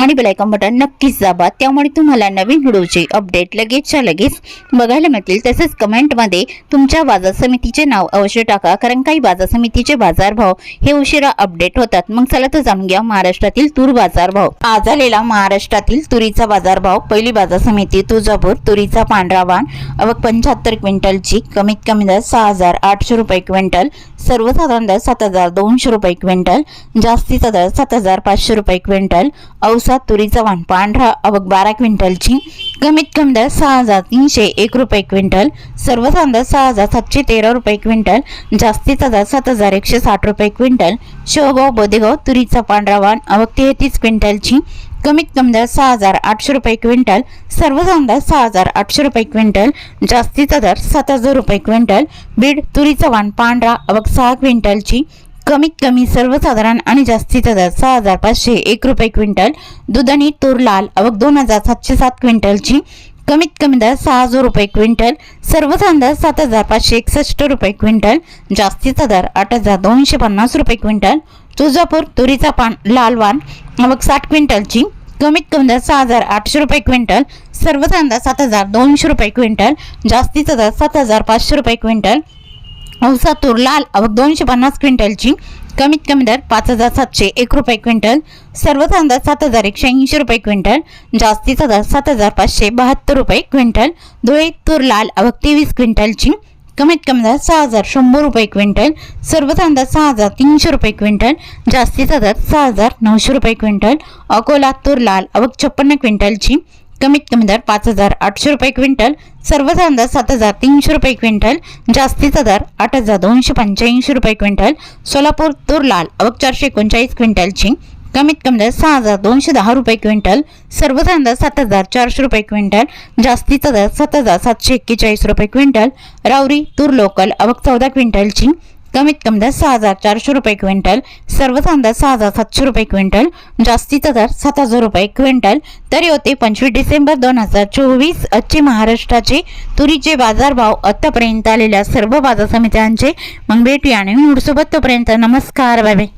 आणि bell icon button नक्कीच दाबा. त्यामुळे तुम्हाला नवीन व्हिडिओचे अपडेट लगेचच्या लगेच बघायला मिळतील. तसेच कमेंटमध्ये तुमच्या बाजार समितीचे नाव अवश्य टाका. कारण काही बाजार समितीचे बाजारभाव हे उशिरा अपडेट होतात. मग चला तर जाणून घ्या महाराष्ट्रातील तूर बाजारभाव आज आलेला महाराष्ट्रातील तुरीचा बाजारभाव पहिली बाजार समिती तुळजापूर तुरीचा पांढरा वाण अवक पंच्याहत्तर क्विंटलची कमीत कमी दर सहा हजार आठशे रुपये क्विंटल सर्वसाधारण दर सात हजार दोनशे रुपये क्विंटल जास्तीचा दर सात हजार पाचशे रुपये क्विंटल औस तुरीचा वाण पांढरा अवघ बारा क्विंटलची. कमीत कमी दर सहा हजार तीनशे एक रुपये क्विंटल. सर्वसाधारण दर सहा हजार सातशे तेरा रुपये क्विंटल. जास्तीचा दर सात हजार एकशे साठ रुपये क्विंटल. शेवगाव बोदेगाव तुरीचा पांढरा वाण. अवघ तेहतीस क्विंटलची. कमीत कमी दर सहा हजार आठशे रुपये क्विंटल. सर्वसाधारण दर सहा हजार आठशे रुपये क्विंटल. जास्तीचा दर सात हजार रुपये क्विंटल. बीड तुरीचा वाण पांढरा. अवघ सहा क्विंटलची. कमीत कमी सर्वसाधारण आणि जास्तीत दर सहा हजार पाचशे एक रुपये क्विंटल दुधाणी तूर लाल अवक दोन हजार सातशे सात क्विंटलची. कमीत कमी दर सहा हजार रुपये क्विंटल सर्वसाधारण दर सात हजार पाचशे एकसष्ट रुपये क्विंटल जास्तीचा दर आठ हजार दोनशे पन्नास रुपये क्विंटल. तुळजापूर तुरीचा पान लाल वाण अवक साठ क्विंटलची. कमीत कमी दर सहा हजार आठशे रुपये क्विंटल सर्वसाधारण दर सात हजार दोनशे रुपये क्विंटल जास्तीचा दर सात हजार पाचशे रुपये क्विंटल. औसा तूर लाल अवक दोनशे पन्नास क्विंटलची. कमीत कमी दर पाच हजार सातशे एक रुपये क्विंटल. सर्व दर सात हजार एकशे ऐंशी रुपये क्विंटल. जास्तीचा दर सात हजार पाचशे बहात्तर रुपये क्विंटल. धुळे तूर लाल अवक तेवीस क्विंटलची. कमीत कमी दर सहा हजार शंभर रुपये क्विंटल. सर्व दर सहा हजार तीनशे रुपये क्विंटल. जास्तीचा दर सहा हजार नऊशे रुपये क्विंटल. अकोला तूर लाल अवघ छप्पन्न क्विंटलची. कमीत कमी दर पाच हजार आठशे रुपये क्विंटल सर्वसाधारण दर सात हजार तीनशे रुपये क्विंटल जास्तीचा दर आठ हजार दोनशे पंच्याऐंशी रुपये क्विंटल सोलापूर तूर लाल अवक चारशे एकोणचाळीस क्विंटलची कमीत कमी दर सहा हजार दोनशे दहा रुपये क्विंटल सर्वसाधारण दर सात हजार चारशे रुपये क्विंटल जास्तीचा दर सात हजार सातशे एक्केचाळीस रुपये क्विंटल रावरी तूर लोकल अवक चौदा क्विंटलची कमीत कमी दर सहा हजार चारशे रुपये क्विंटल सर्व कांदा सहा हजार सातशे रुपये क्विंटल जास्तीचा दर सात हजार रुपये क्विंटल. तरी होते पंचवीस डिसेंबर दोन हजार चोवीस आजचे महाराष्ट्राचे तुरीचे बाजारभाव आत्तापर्यंत आलेल्या सर्व बाजार समित्यांचे. मग भेटूया आणि मूडसोबत तोपर्यंत नमस्कार बाय बाय.